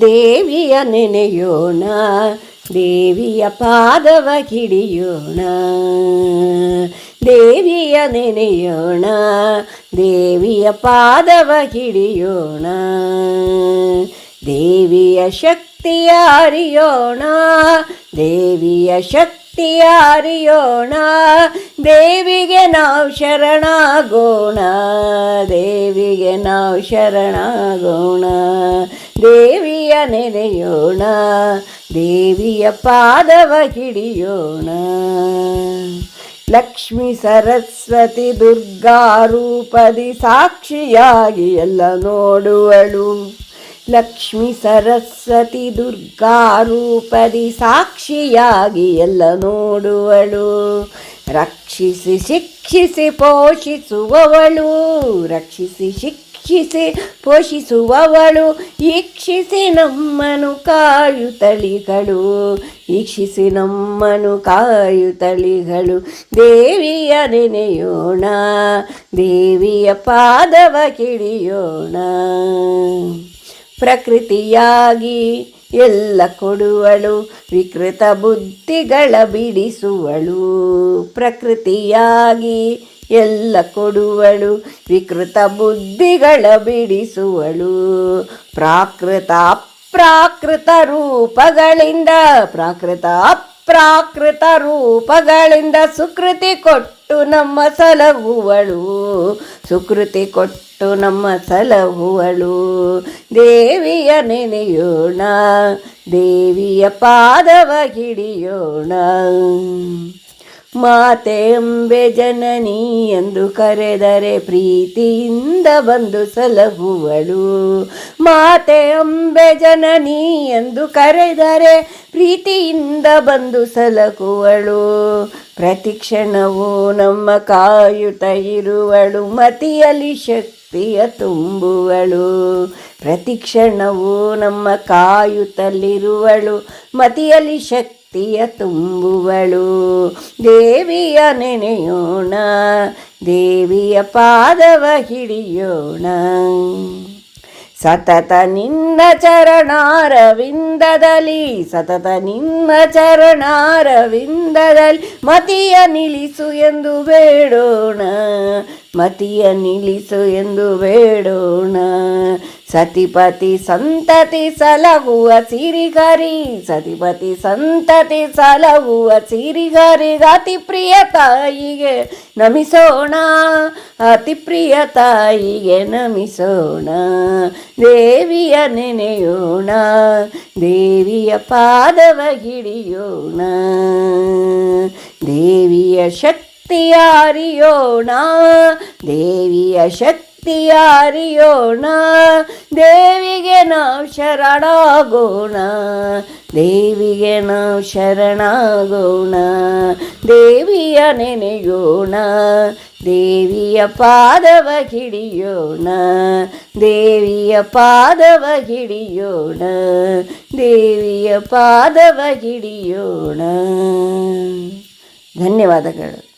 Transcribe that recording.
ದೇವಿಯ ನೆನೆಯೋಣ, ದೇವಿಯ ಪಾದವ ಹಿಡಿಯೋಣ. ದೇವಿಯ ನೆನೆಯೋಣ, ದೇವಿಯ ಪಾದವ ಹಿಡಿಯೋಣ. ದೇವಿಯ ಶಕ್ತಿಯ ಅರಿಯೋಣ, ದೇವಿಯ ಶಕ್ತಿಯ ಅರಿಯೋಣ. ದೇವಿಗೆ ನಾವು ಶರಣಾಗೋಣ, ದೇವಿಗೆ ನಾವು ಶರಣಾಗೋಣ. ದೇವಿಯ ನೆನೆಯೋಣ ದೇವಿಯ ಪಾದವ ಹಿಡಿಯೋಣ. ಲಕ್ಷ್ಮಿ ಸರಸ್ವತಿ ದುರ್ಗಾ ರೂಪದಿ ಸಾಕ್ಷಿಯಾಗಿ ಎಲ್ಲ ನೋಡುವಳು. ಲಕ್ಷ್ಮಿ ಸರಸ್ವತಿ ದುರ್ಗಾ ರೂಪದಿ ಸಾಕ್ಷಿಯಾಗಿ ಎಲ್ಲ ನೋಡುವಳು. ರಕ್ಷಿಸಿ, ಶಿಕ್ಷಿಸಿ, ಪೋಷಿಸುವವಳು. ರಕ್ಷಿಸಿ ಶಿಕ್ಷಿಸಿ ಪೋಷಿಸುವವಳು, ಈಕ್ಷಿಸಿ ನಮ್ಮನು ಕಾಯುತ್ತಳಿಗಳು ಈಕ್ಷಿಸಿ ನಮ್ಮನು ಕಾಯುತ್ತಳಿಗಳು ದೇವಿಯ ನೆನೆಯೋಣ, ದೇವಿಯ ಪಾದವ ಕಿಡಿಯೋಣ ಪ್ರಕೃತಿಯಾಗಿ ಎಲ್ಲ ಕೊಡುವಳು, ವಿಕೃತ ಬುದ್ಧಿಗಳ ಬಿಡಿಸುವಳು. ಪ್ರಕೃತಿಯಾಗಿ ಎಲ್ಲ ಕೊಡುವಳು, ವಿಕೃತ ಬುದ್ಧಿಗಳ ಬಿಡಿಸುವಳು. ಪ್ರಾಕೃತ ಅಪ್ರಾಕೃತ ರೂಪಗಳಿಂದ, ಪ್ರಾಕೃತ ಅಪ್ರಾಕೃತ ರೂಪಗಳಿಂದ ಸುಕೃತಿ ಕೊಟ್ಟು ನಮ್ಮ ಸಲಹುವಳು. ಸುಕೃತಿ ಕೊಟ್ಟು ನಮ್ಮ ಸಲಹುವಳು. ದೇವಿಯ ನೆನೆಯೋಣ, ದೇವಿಯ ಪಾದವ ಹಿಡಿಯೋಣ. ಮಾತೆ ಅಂಬೆ ಜನನಿ ಎಂದು ಕರೆದರೆ ಪ್ರೀತಿಯಿಂದ ಬಂದು ಸಲಹುವಳು. ಮಾತೆ ಅಂಬೆ ಜನನಿ ಎಂದು ಕರೆದರೆ ಪ್ರೀತಿಯಿಂದ ಬಂದು ಸಲಹುವಳು ಪ್ರತಿಕ್ಷಣವೂ ನಮ್ಮ ಕಾಯುತ ಇರುವಳು, ಮತಿಯಲ್ಲಿ ಶಕ್ತಿಯ ತುಂಬುವಳು. ಪ್ರತಿಕ್ಷಣವೂ ನಮ್ಮ ಕಾಯುತ್ತಲಿರುವಳು ಮತಿಯಲ್ಲಿ ಶಕ್ತಿಯ ತುಂಬುವಳು. ದೇವಿಯ ನೆನೆಯೋಣ, ದೇವಿಯ ಪಾದವ ಹಿಡಿಯೋಣ. ಸತತ ನಿನ್ನ ಚರಣಾರವಿಂದದಲ್ಲಿ, ಸತತ ನಿನ್ನ ಚರಣಾರವಿಂದದಲ್ಲಿ ಮತಿಯ ನಿಲ್ಲಿಸು ಎಂದು ಬೇಡೋಣ, ಮತಿಯ ನಿಲ್ಲಿಸು ಎಂದು ಬೇಡೋಣ. ಸತಿಪತಿ ಸಂತತಿ ಸಲಹುವ ಸಿರಿಗರಿ, ಸತಿಪತಿ ಸಂತತಿ ಸಲಹುವ ಗರಿ ಅತಿ ಪ್ರಿಯ ತಾಯಿಗೆ ನಮಿಸೋಣ, ಅತಿ ಪ್ರಿಯ ತಾಯಿಗೆ ನಮಿಸೋಣ, ದೇವಿಯ ನೆನೆಯೋಣ, ದೇವಿಯ ಪಾದವ ಹಿಡಿಯೋಣ, ದೇವಿಯ ಶಕ್ತಿಯ ಅರಿಯೋಣ ದೇವಿಯ ಶಕ್ತಿಯ ಅರಿಯೋಣ ದೇವಿಗೆ ನಾವು ಶರಣಾಗೋಣ. ದೇವಿಗೆ ನಾವು ಶರಣಾಗೋಣ. ದೇವಿಯ ನೆನೆಯೋಣ. ದೇವಿಯ ಪಾದವ ಹಿಡಿಯೋಣ. ದೇವಿಯ ಪಾದವ ಹಿಡಿಯೋಣ. ದೇವಿಯ ಪಾದವ ಹಿಡಿಯೋಣ. ಧನ್ಯವಾದಗಳು.